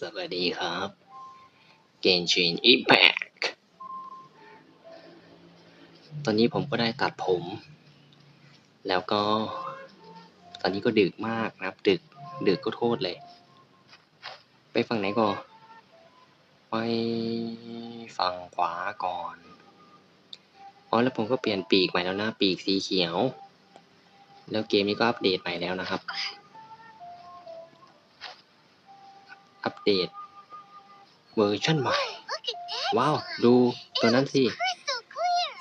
สวัสดีครับเกนชินอิมแพคตอนนี้ผมก็ได้ตัดผม แล้วก็ ตอนนี้ก็ดึกมากนะครับ ดึก ดึกก็โทษเลย ไปฝั่งไหนก่อนไปฝั่งขวาก่อน อ๋อ แล้วผมก็เปลี่ยนปีกใหม่แล้วนะ ปีกสีเขียว แล้วเกมนี้ก็อัปเดตใหม่แล้วนะครับ อัปเดต เวอร์ชันใหม่ ว้าว ดูตัวนั้นสิ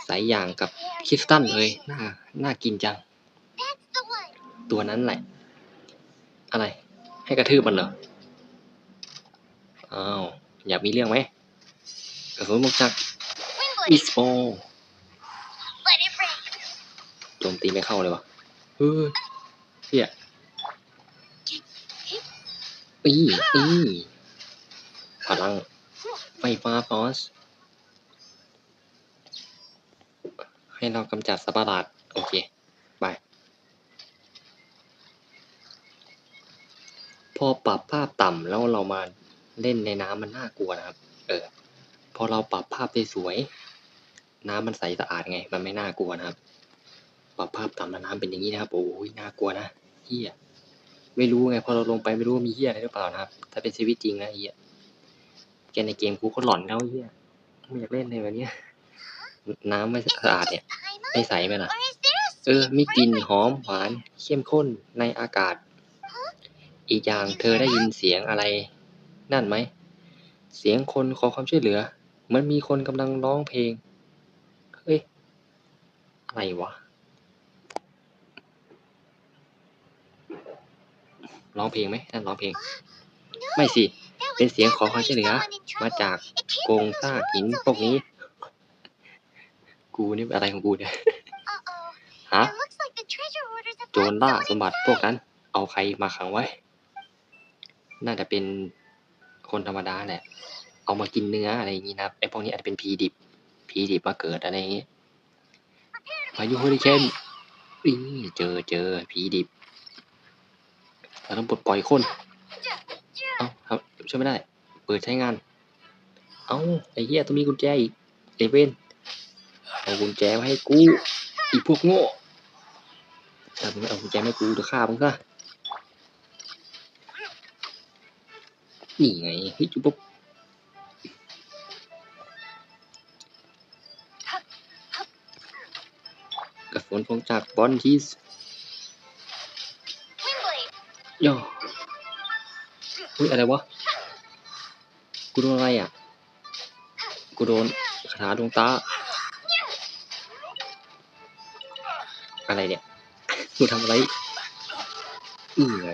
ใสายอย่างกับคริสตันเลย น่า น่ากินจัง ตัวนั้นแหละ อะไร ให้กระทืบมันเหรอ อ้าว อยากมีเรื่องไหมกระสุนมุกจักอิสโปโจมตีไม่เข้าเลยวะเฮ้ยเฮีย อีอีพลังไฟฟ้าฟอส ให้เรากำจัดสัตว์ปหลาด โอเค ไป พอปรับภาพต่ำแล้วเรามาเล่นในน้ำมันน่ากลัวนะครับ เออ พอเราปรับภาพได้สวย น้ำมันใสสะอาดไง มันไม่น่ากลัวนะครับ ปรับภาพต่ำแล้วน้ำเป็นอย่างนี้นะครับ โอ้ยน่ากลัวนะเฮีย ไม่รู้ไงพอเราลงไปไม่รู้ว่ามีเฮียอะไรหรือเปล่านะครับ ถ้าเป็นชีวิตจริงนะเฮียแกในเกมกูก็หลอนแล้วเฮียไม่อยากเล่นเลยวันนี้น้ำไม่สะอาดเนี่ยไม่ใสไหมล่ะเออมีกลิ่นหอมหวานเข้มข้นในอากาศ อีกอย่างเธอได้ยินเสียงอะไร นั่นไหม เสียงคนขอความช่วยเหลือ เหมือนมีคนกำลังร้องเพลงเฮ้ยอะไรวะ ร้องเพลงไหมนั่นร้องเพลง ไม่สิ เป็นเสียงขอความช่วยเหลือ มาจากโกงซากหินพวกนี้ กูนี่อะไรของกูเนี่ยฮะโจรล่าสมบัติพวกนั้น เอาใครมาขังไว้ น่าจะเป็นคนธรรมดาแหละ เอามากินเนื้ออะไรอย่างนี้นะครับไอ้พวกนี้อาจจะเป็นผีดิบผีดิบมาเกิดอะไรอย่างนี้พายุเฮอริเคนอีเจอเจอผีดิบ เราต้องปลดปล่อยคนเอาครับช่วยไม่ได้ เปิดใช้งาน เอาไอ้เหี้ยต้องมีกุญแจอีกไอ้เวนเอากุญแจมาให้กูอีพวกโง่ถ้ามึงเอากุญแจมาให้กูเดี๋ยวฆ่ามึงซะนี่ไงเฮ้ยจุ๊บบกระสุนพงจากบอลทีส ย่ออุ้ยอะไรวะ กูโดนอะไรอะ กูโดนคาถาดวงตา อะไรเนี่ย กูทำอะไรอือไง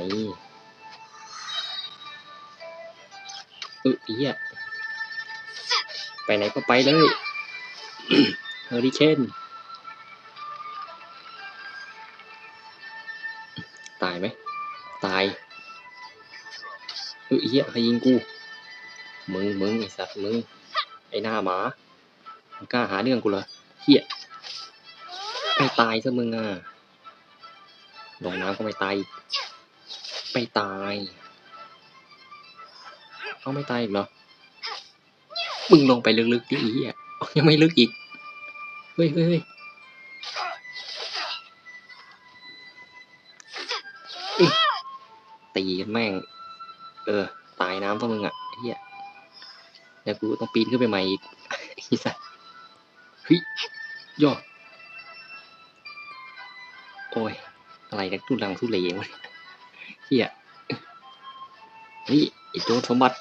เออเหี้ยไปไหนก็ไปเลยเฮอริเคน เหี้ยใครยิงกู มึงมึงไอสัตว์มึง ไอหน้าหมามึงกล้าหาเรื่องกูเหรอเหี้ยไปตายซะมึงอะลงน้ำก็ไม่ตายไม่ตายเขาไม่ตายอีกเหรอมึงลงไปลึกๆดิอีอะยังไม่ลึกอีก เฮ้ยเฮ้ยตีแม่ง เออ ตายน้ำตัวมึงอะเฮียเดี๋ยวกูต้องปีนขึ้นไปใหม่อีกไอ้สัสเฮ้ยย่อโอ้ย อะไรนักทุลังทุเลวะเฮียเฮ้ยไอโจรสมบัติ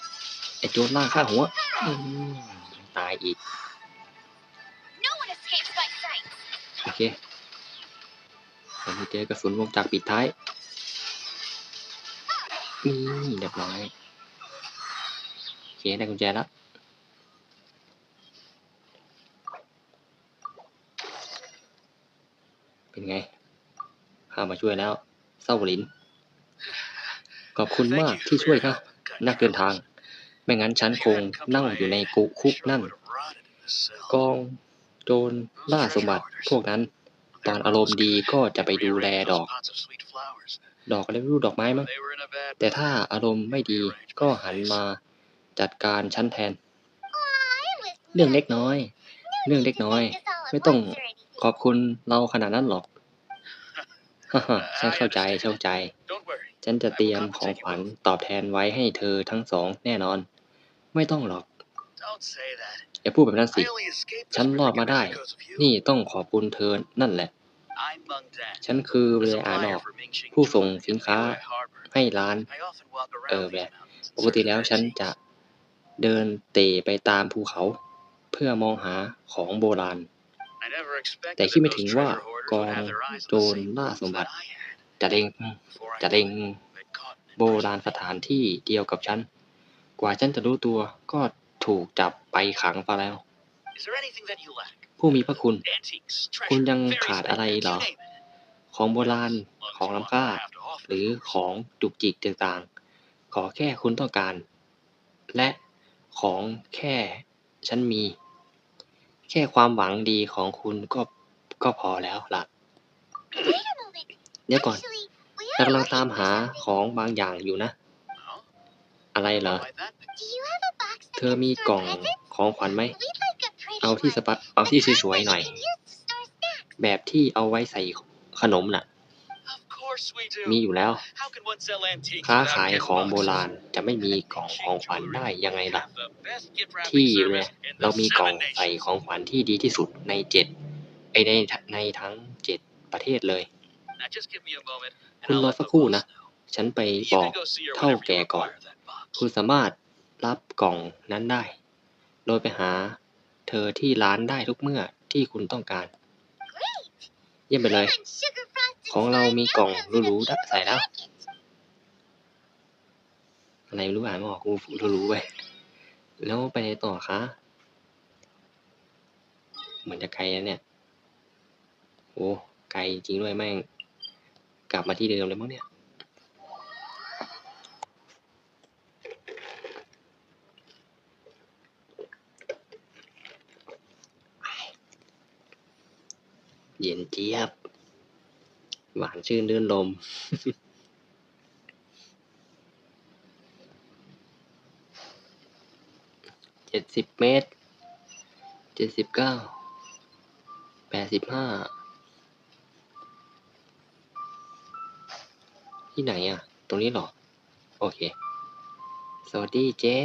ไอโจรล่าฆ่าหัวตายอีก โอเคผมเจอกระสุนวงจักปิดท้าย นี่เรียบร้อยโอเคได้กุญแจแล้วเป็นไงข้ามาช่วยแล้วเศร้าหลินขอบคุณมากที่ช่วยข้านักเดินทาง ไม่งั้นฉันคงนั่งอยู่ในกุคุกนั่น กองโจรล่าสมบัติพวกนั้น ตอนอารมณ์ดีก็จะไปดูแลดอก ดอกอะไรไม่รู้ดอกไม้มั้งแต่ถ้าอารมณ์ไม่ดีก็หันมาจัดการฉันแทน เรื่องเล็กน้อย เรื่องเล็กน้อย ไม่ต้องขอบคุณเราขนาดนั้นหรอกฮ่าฮ่าฉันเข้าใจเข้าใจ Don't worry. ฉันจะเตรียมของขวัญตอบแทนไว้ให้เธอทั้งสองแน่นอน ไม่ต้องหรอก Don't say that. อย่าพูดแบบนั้นสิ I only escaped ฉัน this รอดมาได้ predicament because of you. นี่ต้องขอบคุณเธอนั่นแหละ I'm Meng Dan, ฉันคือเร the อานอ supplier ก for Mingxing ผู้ส่ง Jewelry สิน in ค้า Liyue Harbor. ให้ร้าน I often walk around เออ these แบบ mountains ปกติ searching แล้ว for ฉัน antiques. จะเดินเตะไปตามภูเขา เพื่อมองหาของโบราณ I never expected แต่ that คิดไม่ those ถึงว่า treasure hoarders กอ would ง have their eyes on โจ the ร same ล่า moves สมบัติ that I had. จะเล็ง Before I จะเล็ง knew it, they'd caught me and โบราณ imprisoned ส me. ถานที่เดียวกับฉัน กว่าฉันจะรู้ตัวก็ถูกจับไปขังไปแล้ว Is there anything that you lack? ผู้มีพระคุณ คุณยังขาดอะไรเหรอ ของโบราณ ของล้ำค่า หรือของจุกจิกต่างๆ ขอแค่คุณต้องการ และของแค่ฉันมี แค่ความหวังดีของคุณก็ก็พอแล้วล่ะ เดี๋ยวก่อนเรากำลังตามหาของบางอย่างอยู่นะ อะไรเหรอ เธอมีกล่องของขวัญไหม เอาที่สปะเอาเอาที่สวยๆหน่อย แบบที่เอาไว้ใส่ขนมน่ะ มีอยู่แล้ว ค้าขายของโบราณจะไม่มีกล่องของขวัญได้ยังไงล่ะ ที่เนี่ยเรามีกล่องใส่ของขวัญที่ดีที่สุดในเจ็ดไอในในทั้งเจ็ดประเทศเลย คุณรอสักครู่นะ ฉันไปบอกเท่าแก่ก่อน คุณสามารถรับกล่องนั้นได้ โดยไปหา เธอที่ร้านได้ทุกเมื่อที่คุณต้องการ เยี่ยมไปเลย ของเรามีกล่องหรูๆใส่แล้วอะไรไม่รู้อ่านไม่ออกกูรู้ๆไปแล้วไปไหนต่อคะเหมือนจะไกลแล้วเนี่ยโอ้ไกลจริงด้วยแม่ง กลับมาที่เดิมเลยมั้งเนี่ย เย็นเจี๊ยบ หวานชื่นรื่นลม เจ็ดสิบเมตร เจ็ดสิบเก้า แปดสิบห้า ที่ไหนอะ ตรงนี้หรอ โอเค สวัสดีเจ๊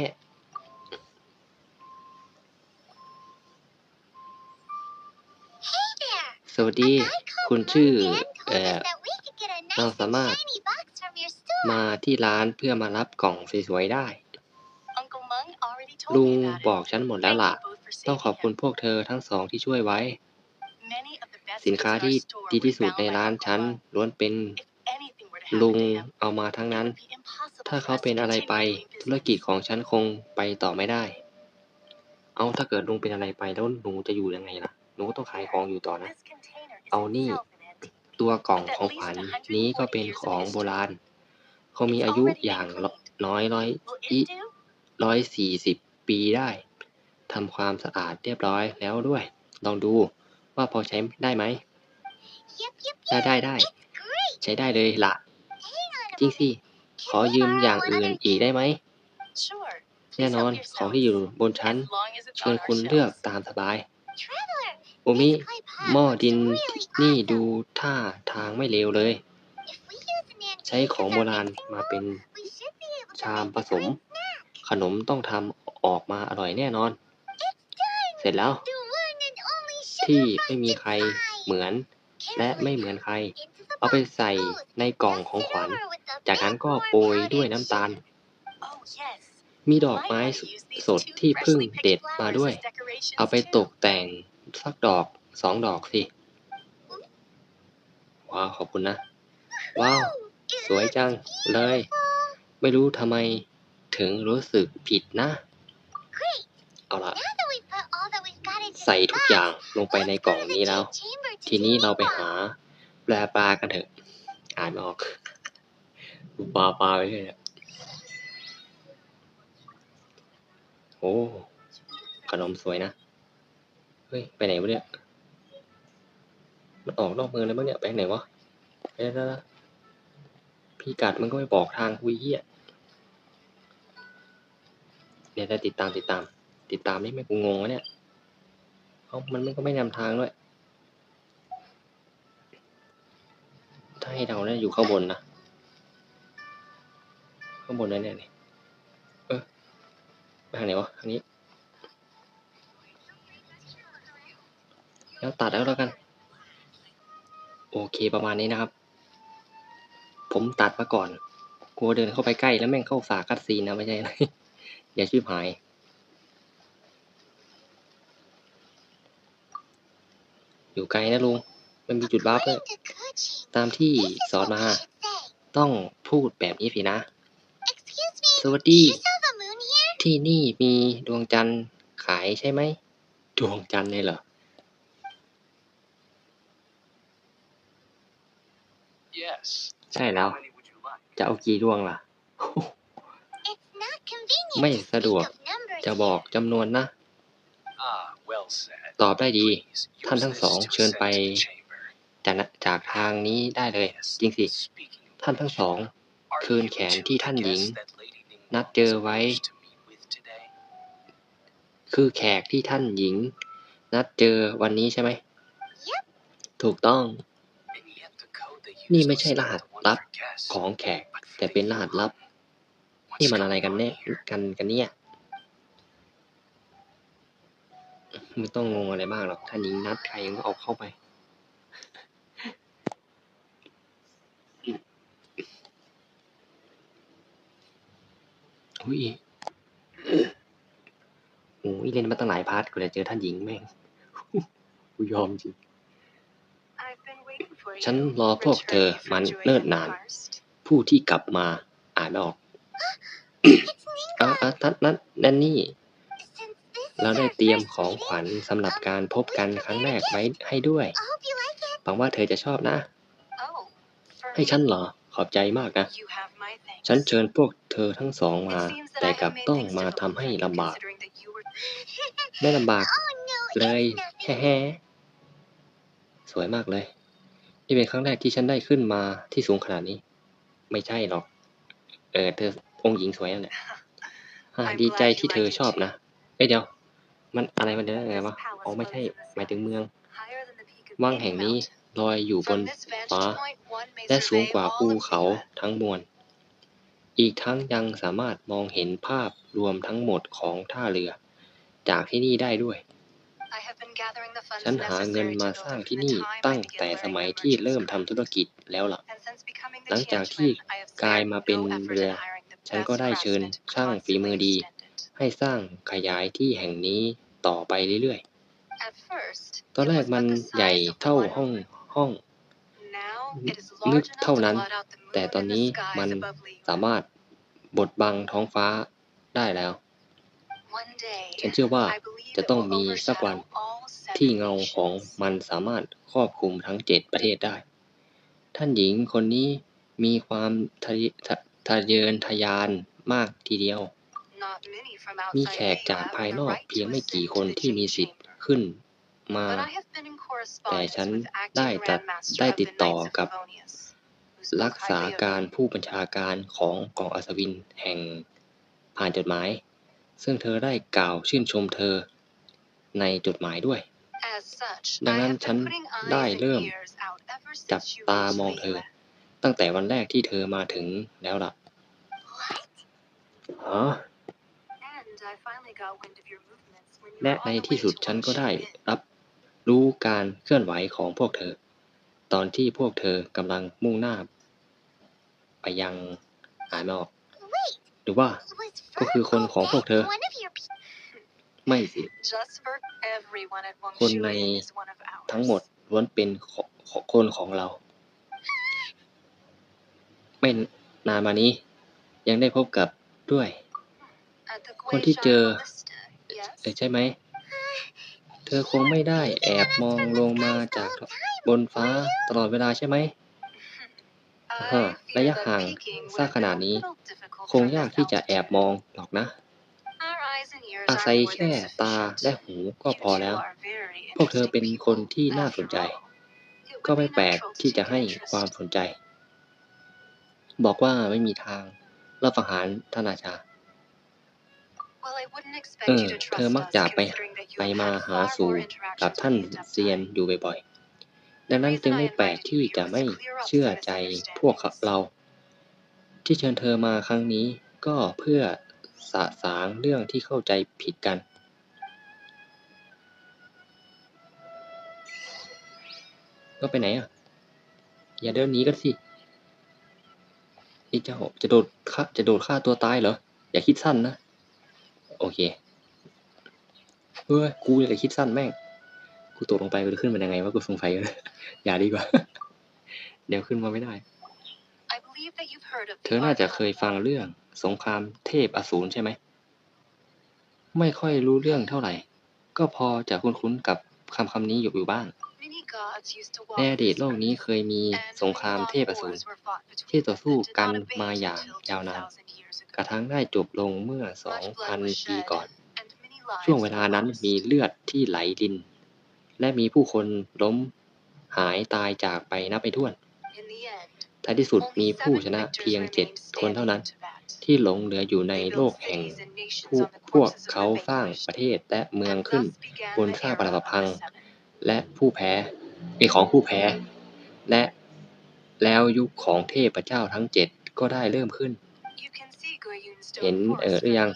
วัสดี คุณชื่อเอ่อเราสามารถมาที่ร้านเพื่อมารับกล่องสวยๆได้ ลุลุงงบบออกกฉัฉันนหหมมดดแล้แล้ววล่ะล่ะ ต้ต้อองงขขออบบคุคุณณพวกเธอทั้งสองที่ช่วยไว้ สิสินนค้าค้าที่ที่ดีดีที่ที่สุสุดดในในร้าร้านนฉัฉันนล้วนเป็นลุลุงงเอาเอามามาทั้ทั้งงนั้นั้นนถ้าถ้าเขาเขาเป็เป็นนอะอะไรไรไปไปธุธุรรกิกิจจของฉันคงไปต่อไม่ได้ เอาถ้าเกิดลุงเป็นอะไรไปแล้วหนูจะอยู่ยังไงล่ะ หนูก็ต้องขายของอยู่ต่อนะ เอานี่ ตัวกล่องของขวัญนี้ก็เป็นของโบราณ เขามีอายุอย่างน้อยร้อยอีร้อยสี่สิบปีได้ทำความสะอาดเรียบร้อยแล้วด้วย ลองดูว่าพอใช้ได้ไหม ได้ได้ได้ ใช้ได้เลยละจริงสิ ขอยืมอย่างอื่นอีกได้ไหม แน่นอนของที่อยู่บนชั้น เชิญคุณเลือกตามสบาย โอมิหม้อดินนี่ดูท่าทางไม่เลวเลย ใช้ของโบราณมาเป็นชามผสม ขนมต้องทำออกมาอร่อยแน่นอน เสร็จแล้ว ที่ไม่มีใครเหมือน และไม่เหมือนใคร เอาไปใส่ในกล่องของขวัญ จากนั้นก็โปรยด้วยน้ำตาล มีดอกไม้สดที่เพิ่งเด็ดมาด้วย เอาไปตกแต่ง สักดอกสองดอกสิ ว้าว ขอบคุณนะ ว้าว สวยจังเลย ไม่รู้ทำไมถึงรู้สึกผิดนะ เอาละใส่ทุกอย่างลงไปในกล่องนี้แล้ว ทีนี้เราไปหาแปลปลากันเถอะ อ่านไม่ออกปลาปลาไปเรื่อยโอ้ ขนมสวยนะ ฮ้ย ไปไหนวะเนี่ย มันออกนอกเมืองเลยมั้งเนี่ย ไปไหนวะไปแล้วพี่กัดมันก็ไม่บอกทางคุยเหี้ยเดี๋ยวได้ติดตามติดตาม ติดตามนี่ไม่กูงงวะเนี่ยเอ้ามันไม่ก็ไม่นำทางด้วย ถ้าให้เราเนี่ยอยู่ข้างบนนะ ข้างบนนั่นเนี่ยนี่เออไปทางไหนวะทางนี้ แล้วตัดแล้วแล้วกัน โอเคประมาณนี้นะครับ ผมตัดมาก่อน กลัวเดินเข้าไปใกล้แล้วแม่งเข้าสาคัดซีนนะไม่ใช่อะไรอย่าชีพหาย อยู่ไกลนะลุง มันมีจุดบัฟด้วยตามที่สอนมา ต้องพูดแบบนี้สินะ สวัสดี ที่นี่มีดวงจันทร์ขายใช่ไหม ดวงจันทร์เลยเหรอ ใช่แล้ว How many would you like? จะเอากี่ดวงล่ะ ไม่สะดวก จะบอกจำนวนนะ Ah, well said. ตอบได้ดี Please, ท่าน use ทั้ง this สอง to เชิญ ascend ไป to the chamber. จากนะจากทางนี้ได้เลย Yes, จริงสิ speaking of ท่านทั้งสอง Are คืน you แขน two ที่ the ท่านหญิง guests that Lady Ning นัด Wong เจอ has ไว้ arranged to meet with today? คือแขกที่ท่านหญิง นัดเจอวันนี้ใช่ไหม ถูกต้อง นี่ไม่ใช่รหัสลับของแขก แต่เป็นรหัสลับ นี่มันอะไรกันเนี่ยกันกันเนี่ยไม่ต้องงงอะไรมากหรอกท่านหญิงนัดใครก็เอาเข้าไปอุ้ยโอ้ยเล่นมาตั้งหลายพาร์ทกูจะเจอท่านหญิงแม่งกูยอมจริง ฉันรอพวกเธอมันเนิ่นนาน ผู้ที่กลับมาอ่านไม่ออกอะอะทัดนั้นนั่นนี่ เราได้เตรียมของขวัญสำหรับการพบกันครั้งแรกไว้ให้ด้วยหวังว่าเธอจะชอบนะ ให้ฉันเหรอ ขอบใจมากนะ ฉันเชิญพวกเธอทั้งสองมา แต่กลับต้องมาทำให้ลำบาก ไม่ลำบากเลยแฮ่แฮ่สวยมากเลย นี่เป็นครั้งแรกที่ฉันได้ขึ้นมาที่สูงขนาดนี้ ไม่ใช่หรอก เออเธอองค์หญิงสวยนั่นแหละอ่าดีใจที่เธอชอบนะ เอ้ยเดี๋ยว มันอะไรมันเดินไงวะอ๋อไม่ใช่ หมายถึงเมืองวังแห่งนี้ลอยอยู่บนฟ้า และสูงกว่าภูเขาทั้งมวล อีกทั้งยังสามารถมองเห็นภาพรวมทั้งหมดของท่าเรือ จากที่นี่ได้ด้วย ฉันหาเงินมาสร้างที่นี่ตั้งแต่สมัยที่เริ่มทำธุรกิจแล้วล่ะ หลังจากที่กลายมาเป็นเรือ ฉันก็ได้เชิญช่างฝีมือดี ให้สร้างขยายที่แห่งนี้ต่อไปเรื่อยๆ ตอนแรกมันใหญ่เท่าห้องห้องลึกเท่านั้น แต่แต่ตตออนนนี้นี้มัมันนสามารถบดบังท้องฟ้าได้แล้ว ฉันเชื่อว่าจะจะต้ต้อองงมีมีสัสักกวัวันนที่ที่เงาเงาขขอองงมันสามารถครอบคลุมทั้งเจ็ดประเทศได้ ท่านหญิงคนนี้มีความทะเยทะทะเยอนทะยานมากทีเดียว มีมีแขแขกกจาจากกภาภายยนนออกกเพีเพียยงงไม่ไม่กี่กี่คคนนที่ที่มีมีสิสิททธิ์ธิ์ขึ้นมา แต่แต่ฉัฉันนได้ได้จัจัดดได้ได้ติติดดต่ต่ออกักับบรัรักกษาษาการการผู้บัญชาการของกองอัศวินแห่งผ่านจดหมาย ซึ่งเธอได้กล่าวชื่นชมเธอ ในจดหมายด้วย ดัดังงนั้นั้นนฉัฉันนได้ได้เริ่เริ่มมจัจับบตาตามมอองงเธเธออตั้งแต่วันแรกที่เธอมาถึงแล้วล่ะอ๋อและและในในที่ที่สุสุดดฉัฉันนก็ก็ได้ได้รับรู้การเคลื่อนไหวของพวกเธอ ตอนที่พวกเธอกำลังมุ่งหน้า ไปยังอ่านไม่ออก หรือว่า ก็คือคนของพวกเธอ ไม่สิ คนในทั้งหมดล้วนเป็นของของคนของเรา ไม่นานมานี้ ยังได้พบกับด้วย คนที่เจอเออใช่ไหม เธอคงไม่ได้แอบมองลงมาจากบนฟ้าตลอดเวลาใช่ไหมฮะระยะห่างซะขนาดนี้ คงยากที่จะแอบมองหรอกนะ อาอาศัศัยยแค่แค่ตาตาและและหูหูก็ก็พพออแล้แล้ววพพววกกเธเธออเป็เป็นนคคนนที่ที่น่าน่าสสนนใจใจ ก็ไม่แปลกที่จะให้ความสนใจ บอกว่าไม่มีทางรับอาหารท่านอาชาเออเธอมักจะไปไปมาหาสู่กับท่านเซียนอยู่บ่อยๆ ดังนั้นจึงไม่แปลกที่จะไม่เชื่อใจพวกเรา ที่เชิญเธอมาครั้งนี้ก็เพื่อสะสางเรื่องที่เข้าใจผิดกันก็ไปไหนอะ อย่าเดินหนีกันสิไอ้เจ้าจะโดดฆ่าจะโดดฆ่าตัวตายเหรอ อย่าคิดสั้นนะ โอเค เฮ้ย กูเลยคิดสั้นแม่ง กูตกลงไปกูจะขึ้นมายังไงวะ กูสงสัยอยู่นะอย่าดีกว่า เดี๋ยวขึ้นมาไม่ได้ เธอน่าจะเคยฟังเรื่องสงครามเทพอสูรใช่ไหม ไม่ค่อยรู้เรื่องเท่าไหร่ ก็พอจะคุ้นๆกับคำคำนี้อยู่อยู่บ้าง ในอดีตโลกนี้เคยมีสงครามเทพอสูรที่ต่อสู้กันมาอย่างยาวนาน กระทั่งได้จบลงเมื่อ 2,000 ปีก่อน ช่วงเวลานั้นมีเลือดที่ไหลริน และมีผู้คนล้มหายตายจากไปนับไม่ถ้วน ท้ายที่สุดมีผู้ชนะเพียงเจ็ดคนเท่านั้น ที่หลงเหลืออยู่ในโลกแห่งผู้พวกเขาสร้างประเทศและเมืองขึ้นบนสร้างปรักพัง และผู้แพ้เป็นของผู้แพ้ และแล้วยุคของเทพเจ้าทั้งเจ็ดก็ได้เริ่มขึ้น เห็นเออหรือยัง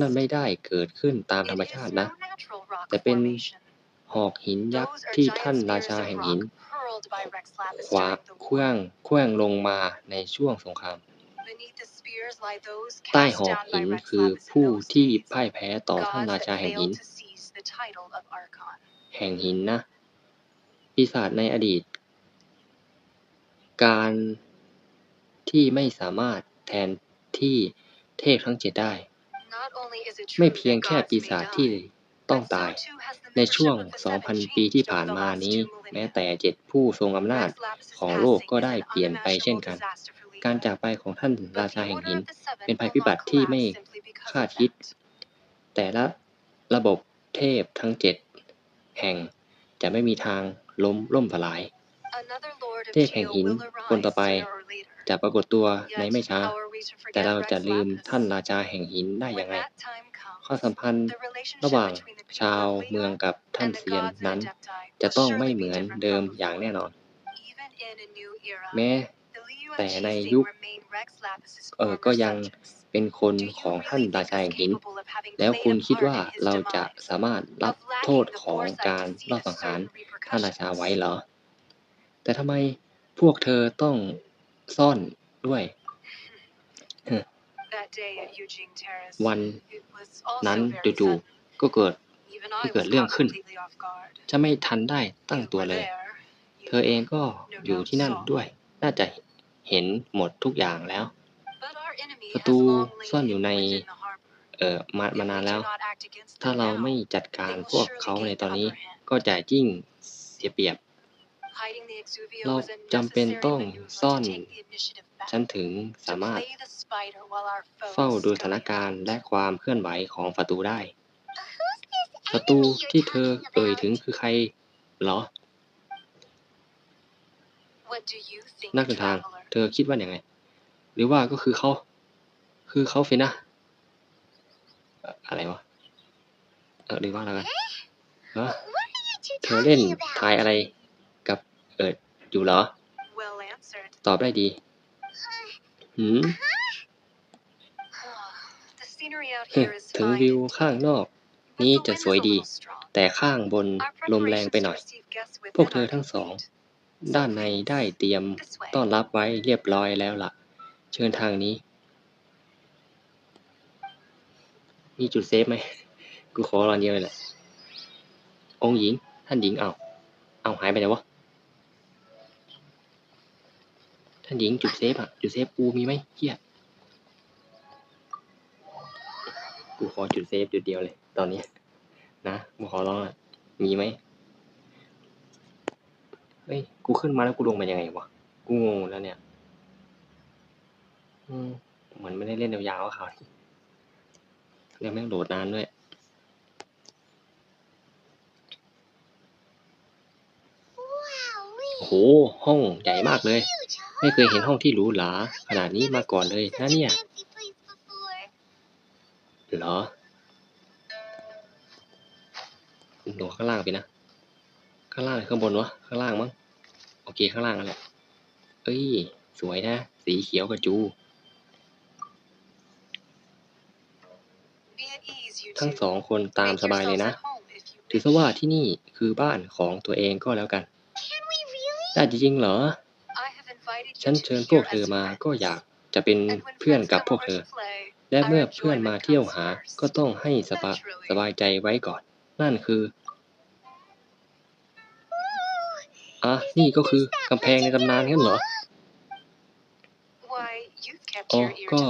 นั่นไม่ได้เกิดขึ้นตามธรรมชาตินะ แต่เป็นหอกหินยักษ์ที่ท่านราชาแห่งหิน ขวาเคลื่องเคลื่องลงมาในช่วงสงคราม ใต้หอกหินคือผู้ที่พ่ายแพ้ต่อท่านราชาแห่งหิน แห่งหินนะ ปีศาจในอดีต การที่ไม่สามารถแทนที่เทพทั้งเจ็ดได้ ไม่เพียงแค่ปีศาจที่ ต้องตาย ในช่วง 2,000 ปีที่ผ่านมานี้ แม้แต่เจ็ดผู้ทรงอำนาจของโลกก็ได้เปลี่ยนไปเช่นกัน การจากไปของท่านราชาแห่งหิน เป็นภัยพิบัติที่ไม่คาดคิด แต่ละระบบเทพทั้งเจ็ดแห่งจะไม่มีทางล้มล่มสลาย เทพแห่งหินคนต่อไปจะปรากฏตัวในไม่ช้า แต่เราจะลืมท่านราชาแห่งหินได้ยัยังไงไง ความสัมพันธ์ระหว่างชาวเมืเมือองงกักับบท่าท่านนเซีเซียยนนนั้นั้นนจะจะต้ต้อองงไม่ไม่เหเหมืมืออนนเดิเดิมมออย่าย่างงแน่แน่นนออนนแม้แต่แต่ในในยุยุคคเอเอออก็ก็ยัยังงเป็นคนของท่านราชาแห่งหิน แล้วคุณคิดว่าเราจะสามารถรับโทษของการลอบสังหารท่านราชาไว้เหรอ แต่ทำไมพวกเธอต้องซ่อนด้วย วันนั้นั้นนจู่จู่ๆก็เกิดๆก็เกิดเรื่องขึ้น จะไม่ทันได้ตั้งตัวเลย เธอเองก็อยู่ที่นั่นด้วย น่าจะเห็นหมดทุกอย่างแล้วศัตรูซ่อนอยู่ในเออมามานานแล้ว ถ้าถ้าเราเราไม่ไม่จัดการการพพววกกเขาเขาในในตตออนนนี้นี้ก็จะยิ่งเสียเปรียบ เราเราจำจำเป็เป็นนต้ต้อองงซ่ซ่ออนนฉันถึงสามารถเฝ้าเฝ้าดูดูสสถาถานนกาการรณ์ณ์และและความเคลื่อนไหวของศัตรูได้ศัศัตตรูรูที่ที่เธเธออเอ่เอ่ยยถึถึงงคือใครเหรอ นันักกเดิเดินนทาทางงเธอคิดว่าอย่างไง หรือว่าก็คือเขา คือเขาฟินะเอ่ออะไรวะ เออหรือว่าอะไรวะฮะเธเธออเล่เล่นนทายอะไรกับ เอิดอยู่เหรอ ตอบได้ดีหืมถึงวิวข้างนอก นี้จะสวยดี แต่ข้างบนลมแรงไปหน่อย พวกเธอทั้งสอง ด้านในได้เตรียมต้อนรับไว้เรียบร้อยแล้วล่ะ เชิญทางนี้ มีจุดเซฟไหม กูขอรอนเดียวเลยแหละ องค์หญิง ท่านหญิงเอา เอาหายไปไหนวะ ท่านหญิงจุดเซฟอะจุดเซฟกูมีไหมเฮียกูขอจุดเซฟจุดเดียวเลย ตอนนี้ นะกูขอร้องอะมีไหมเฮ้ย กูขึ้นมาแล้วกูลงมายังไงวะ กูงงแล้วเนี่ย อืมเหมือนไม่ได้เล่นยาวๆอะครับเรื่องแม่งโหลดนานด้วยโอ้โห ห้องใหญ่มากเลย ไม่เคยเห็นห้องที่หรูหราขนาดนี้มาก่อนเลยนะเนี่ย เหรอรือว่าข้างล่างไปนะ ข้างล่างหรือข้างบนวะ ข้างล่างมั้ง โอเคข้างล่างนั่นแหละ เอ้ย สวยนะ สีเขียวกับจู ทั้งสองคนตามสบายเลยนะ ถือซะว่าที่นี่คือบ้านของตัวเองก็แล้วกัน ได้จริงๆเหรอ ฉันเชิญพวกเธอมาก็อยากจะเป็นเพื่อนกับพวกเธอ และเมื่อเพื่อนมาเที่ยวหาก็ต้องให้สบายสบายใจไว้ก่อน นั่นคืออะนี่ก็คือกำแพงในตำนานงั้นเหรอโอ๋อก็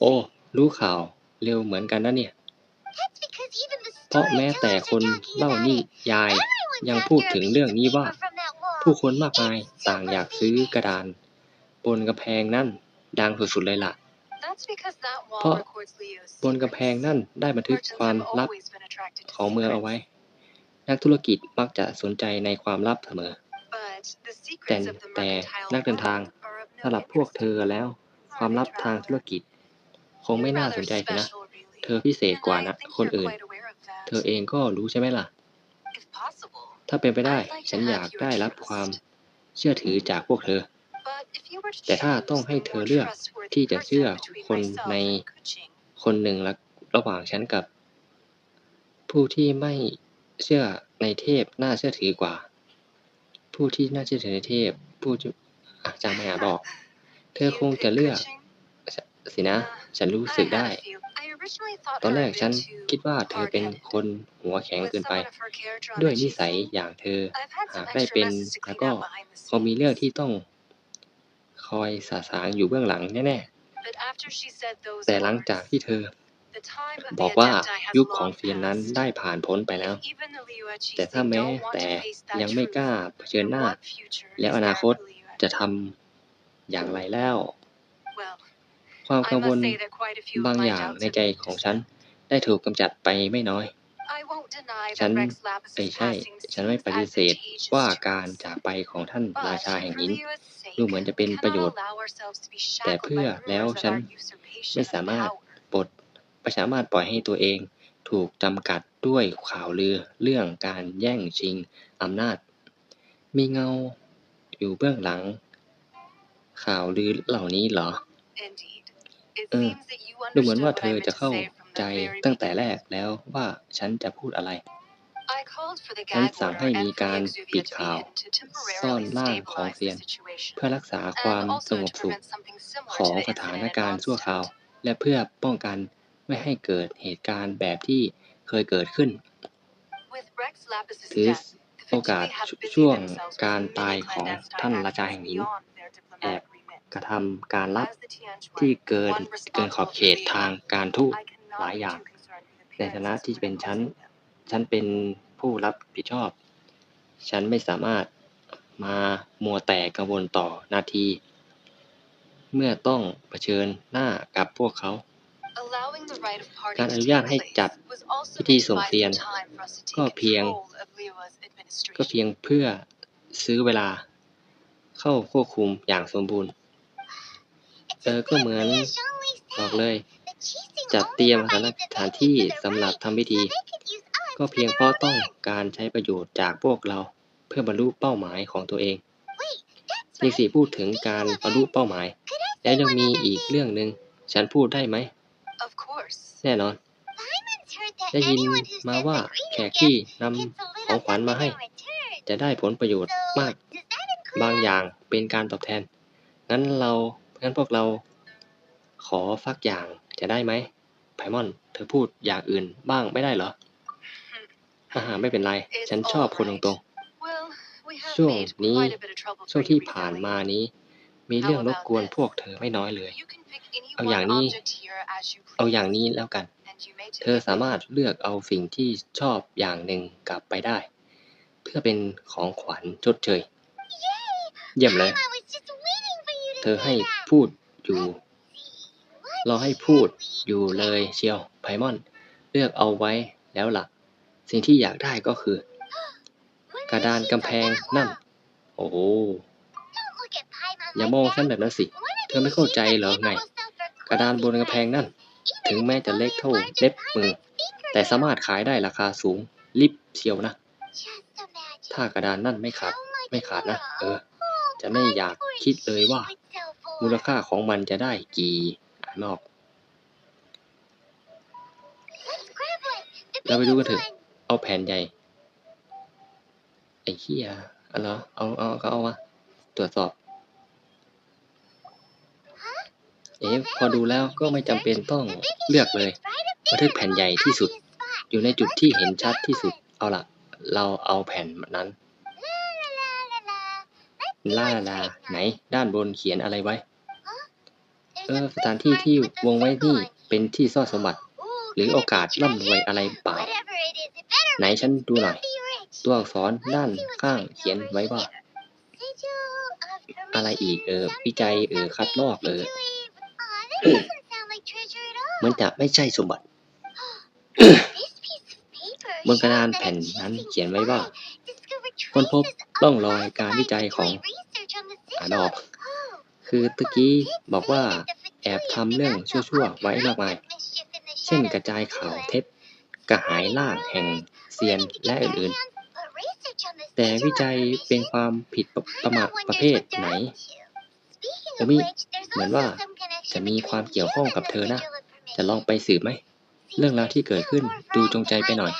โอ้ รู้ข่าวเร็วเหมือนกันนะเนี่ย เพราะแม้แต่คนเล่านี่ยายยังพูดถึงเรื่องนี้ว่า ผู้ผู้คนมากมายต่างอยากซื้อกระดานบนกำแพงนั่นดังสุดๆเลยล่ะ เพราะบบนนกำกำแพแพงงนั่นได้บันทึกความลับของเมืองเอาไว้ นักธุรกิจมักจะสนใจในความลับเสมอ แต่แต่แต่นันักกเดิเดินนทาทางงสำหรับพวกเธอแล้ว ความลับทางธุรกิจ คงไม่น่าสนใจสินะ เธอพิเศษกว่านะคนอื่น เธอเองก็รู้ใช่ไหมล่ะ ถ้าเป็นไปได้ ฉันอยากได้รับความเชื่อถือจากพวกเธอ แต่ถ้าต้องให้เธอเลือกที่จะเชื่อคนในคนหนึ่งละระหว่างฉันกับ ผู้ที่ไม่เชื่อในเทพน่าเชื่อถือกว่า ผู้ที่น่าเชื่อถือในเทพ ผู้ที่อะจำไม่อาจบอก เธอคงจะเลือกสินะ ฉันรู้สึกได้ ตอนแรกฉันคิดว่าเธอเป็นคนหัวแข็งเกินไป ด้วยนิสัยอย่างเธอหากได้เป็นแล้วก็คงมีเรื่องที่ต้องคอยสาสางอยู่เบื้องหลังแน่ๆ แต่หลังจากที่เธอ บอกว่ายุคของเฟีเฟียยนนนั้นั้นนได้ได้ผ่านพ้นไปแล้ว แต่แต่ถ้าถ้าแม้แม้แต่แต่ยัยังงไม่ไม่กกล้าล้าเผเผชิชิญญหหน้าน้า แล้แล้ววออนานาคคตตจะทำอย่างไรแล้ว ความกักังงววลลบาบางงออย่าย่างงในในใจใจขขอองงฉัฉันนได้ถูกกำจัดไปไม่น้อย ฉัฉันนไม่ไม่ใช่ใช่ฉัฉันนไม่ไม่ปปฏิฏิเสเสธธว่าว่าการการจากไปของท่านราราชาชาแห่แห่งงหิหินนดูดูเหเหมืมืออนนจะจะเป็เป็นนปประระโยโยชชน์น์แต่แต่เพื่เพื่ออแล้แล้ววฉัฉันนไม่สามารถปลดไม่สามารถปล่อยให้ตัวเองถูกจำกัดด้วยข่าวลือเรื่องการแย่งชิงอำนาจ มีเงาอยู่เบื้องหลัง ข่าวลือเหล่านี้เหรอ เออ ดูดูเหเหมืมืออนนว่าว่าเธเธออจะจะเข้าเข้าใจใจตั้ตั้งงแต่แต่แรแรกกแล้วว่าฉันจะพูดอะไร ฉันสั่งให้มีการปิดข่าว ซ่อนร่างของเซียน เพื่อรักษาความสงบสุขของสถานการณ์ชั่วคราว และเพื่อป้องกันไม่ให้เกิดเหตุการณ์แบบที่เคยเกิดขึ้นถืถืออโอโอกากาสสช่ช่ววงงกาการรตาตายยขขอองงท่าท่านนราราชาชาแห่แห่งงหิหินนแอบ กระทำการลับที่ที่เกิเกินนเกิเกินนขขออบบเขเขตตทาทางงกาการรทูทูตตหหลาลายยอย่อาย่างงในฐานะที่เป็นฉันฉันเป็นผู้รับผิดชอบ ฉันไม่สามารถมามัวแต่กังวลต่อนาที เมื่อต้องเผชิญหน้ากับพวกเขา การอนุญาตให้จัดพิพิธีธีส่ส่งงเทีเทียยนนก็ก็เพีเพียยงงก็เพียงเพื่อซื้อเวลาเข้าควบคุมอย่างสมบูรณ์ เออก็เหมือนบอกเลย จัดเตรียมสถานที่สำหรับทำพิธี ก็เพียงเพราะต้องการใช้ประโยชน์จากพวกเราเพื่อบรรลุเป้าหมายของตัวเองนี่สิพูดถึงการบรรลุเป้าหมาย และยังมีอีกเรื่องหนึ่งฉันพูดได้ไหม แน่นอน ได้ยินมาว่าแขกที่นำของขวัญมาให้ จะได้ผลประโยชน์มาก บางอย่างเป็นการตอบแทน งั้นเรา งั้นพวกเราขอสักอย่างจะได้ไหมไพมอน เธอพูดอย่างอื่นบ้างไม่ได้เหรอ ฮ่าฮ่าไม่เป็นไร ฉันชอบคนตรงๆ ช่วงนี้ช่วงที่ผ่านมานี้ มีเรื่องรบกวนพวกเธอไม่น้อยเลย เอาเอาออย่าย่างงนี้นี้ เอาอย่างนี้แล้วกัน เธอสามารถเลือกเอาสิ่งที่ชอบอย่างหนึ่งกลับไปได้ เพื่อเป็นของขวัญชดเชย เยี่ยมเลย เธอให้พูดอยู่ เราให้พูดอยู่เลยเชียวไพมอน เลือกเอาไว้แล้วล่ะ สิ่งที่อยากได้ก็คือ กระดานกำแพงนั่น โอ้อย่ามองฉันแบบนั้นสิ เธอไม่เข้าใจเหรอไง กระดานบนกำแพงนั่น ถึงแม้จะเล็กเท่าเล็บมือ แต่สามารถขายได้ราคาสูงลิบเชียวนะ ถ้ากระดานนั่นไม่ขาดไม่ขาดนะ เออ จะไม่อยากคิดเลยว่า มูลค่าของมันจะได้กี่อ่านไม่ออกเราไปดูกันเถอะ เอาแผ่นใหญ่ ไอ้เหี้ยอะเหรอ เอาเอาก็เอามาตรวจสอบ เอ๊ะพอดูแล้วก็ไม่จำเป็นต้องเลือกเลย บันทึกแผ่นใหญ่ที่สุด อยู่ในจุดที่เห็นชัดที่สุด เอาล่ะเราเอาแผ่นนั้น ล่าลาไหน ด้านบนเขียนอะไรไว้ เออ สถานที่ที่วงไว้นี่เป็นที่ซ่อนสมบัติ หรือโอกาสร่ำรวยอะไรเปล่า ไหนฉันดูหน่อย ตัวอักษรด้านข้างเขียนไว้ว่า อะไรอีกเออวิจัยเออคัดลอกเออเหมือนจะไม่ใช่สมบัติบบนนกกระระดาดานนแผ่แผ่นนนั้นั้นนเขีเขียยนนไว้ไว้ว่าว่าค้นพบร่องรอยการวิจัยของอ่านออก คือตะกี้บอกว่าแอบทำเรื่องชั่วๆไว้มากมาย เช่นกระจายข่าวเท็จกระหายล่างแห่งเซียนและอื่นๆ แต่วิจัยเป็นความผิดประมาทประเภทไหนโอมิเหมือนว่าจะมีความเกี่ยวข้องกับเธอนะ จะลองไปสืบไหม เรื่องราวที่เกิดขึ้นดูจงใจไปหน่อย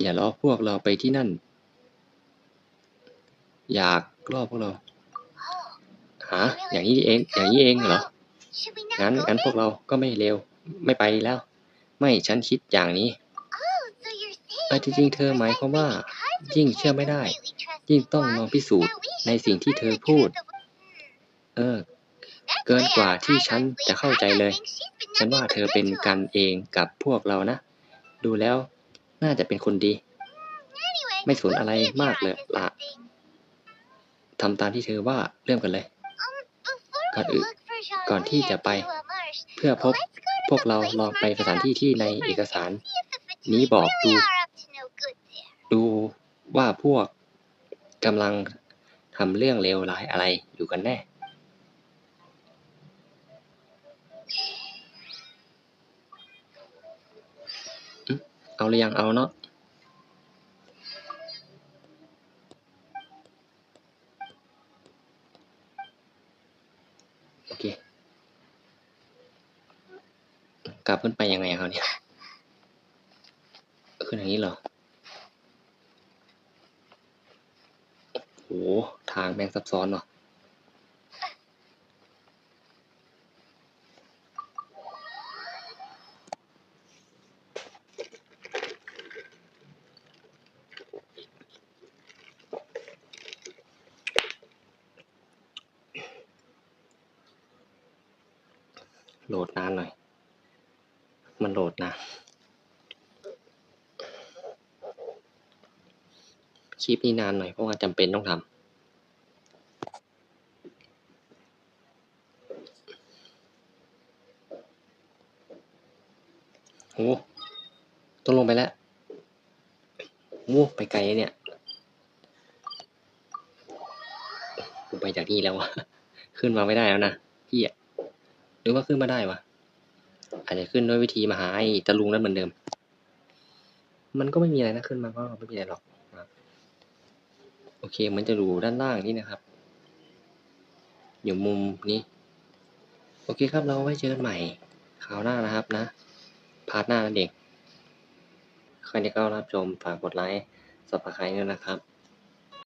อย่าล้อพวกเราไปที่นั่น อยากล่อพวกเราหาอย่างนี้เอง อย่างนี้เองเหรอ งั้นงั้นพวกเราก็ไม่เร็ว ไม่ไปแล้ว ไม่ฉันคิดอย่างนี้เออจริงๆ เธอหมายความว่า ยิ่งเชื่อไม่ได้ ยิ่ยิ่งงต้ต้อองงลลอองงพิพิสูสูจจน์น์ในในสิ่สิ่งงที่ที่เธเธออพูพูดดเออ เกินกว่าที่ฉันจะเข้าใจเลย ฉันว่าเธอเป็นกันเองกับพวกเรานะ ดูแล้วน่าจะเป็นคนดี ไม่สนอะไรมากเลยล่ะ ทำตามที่เธอว่าเริ่มกันเลย ก่อนอื่นก่อนที่จะไป เพื่อพบพวกเราลองไปสถานที่ที่ในเอกสาร นี้บอกดู ดูว่าพวกกำลังทำเรื่องเลวร้ายอะไรอยู่กันแน่เอาหรือยังเอาเนาะ โอเค กลับขึ้นไปยังไงอะเขาเนี่ย ขึ้นอย่างนี้เหรอโหทางแม่งซับซ้อนว่ะโหลดนานหน่อย มันโหลดนานคลิปนี้นานหน่อยเพราะว่าจำเป็นต้องทำโหต้องลงไปแล้วโอ้ไปไกลเนี่ยไปจากนี่แล้ววะ ขึ้นมาไม่ได้แล้วนะพี่อะหรือว่าขึ้นมาได้วะ อาจจะขึ้นด้วยวิธีมาหาไอ้ตะลุงนั่นเหมือนเดิม มันก็ไม่มีอะไรนะขึ้นมาก็ไม่มีอะไรหรอกโอเคมันจะอยู่ด้านล่างนี่นะครับ อยู่มุมนี้ โอเคครับเราไว้เจอกันใหม่คราวหน้านะครับนะ พาร์ทหน้านั่นเองใครที่เข้ารับชมฝากกดไลค์สับสไครต์ด้วยนะครับ